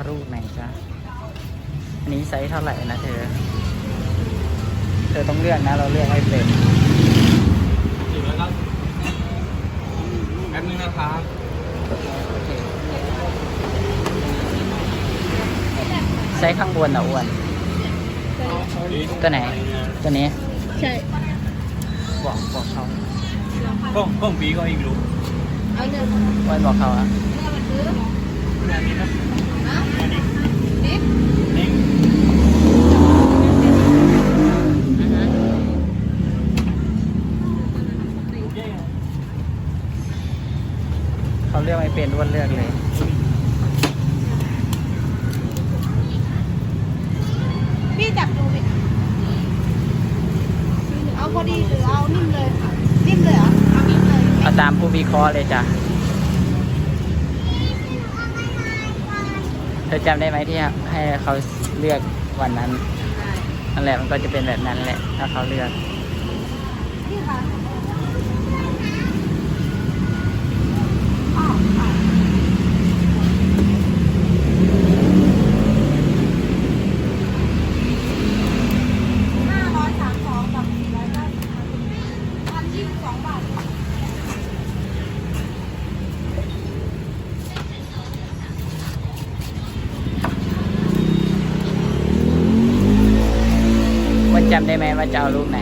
เอารูปไหนจ๊ะอันนี้ไซส์เท่าไหร่นะเธอ เธอต้องเลือกนะ เราเลือกให้เป็นสี่ร้อยเก้าสิบแป๊บนึงนะครับโอเคไซส์ข้างบนอะอ้วน ตัวไหน ตัวนี้ ใช่บอกบอกเขากล้องกล้องปีก็อีกรู้เอาหนึ่งอ้วนบอกเขาอะ อันนี้นะ นะ อันนี้ นิด นี่ เขาเลือกไม่เป็นอ้วนเลือกเลยพี่จับดูดิเอาพอดีหรือเอานิ่มเลยนิ่มเลยเหรอเอานิ่มเลยเอาตามผู้วิเคราะห์เลยจ้ะเธอจำได้ไหมที่ให้เขาเลือกวันนั้นนั่นแหละมันก็จะเป็นแบบนั้นแหละถ้าเขาเลือกพี่คะห้าร้อยสามสองกับสี่ร้อยเก้าสิบพันยี่สิบสองบาท ว่า จำได้ไหมว่าจะเอารูปไหน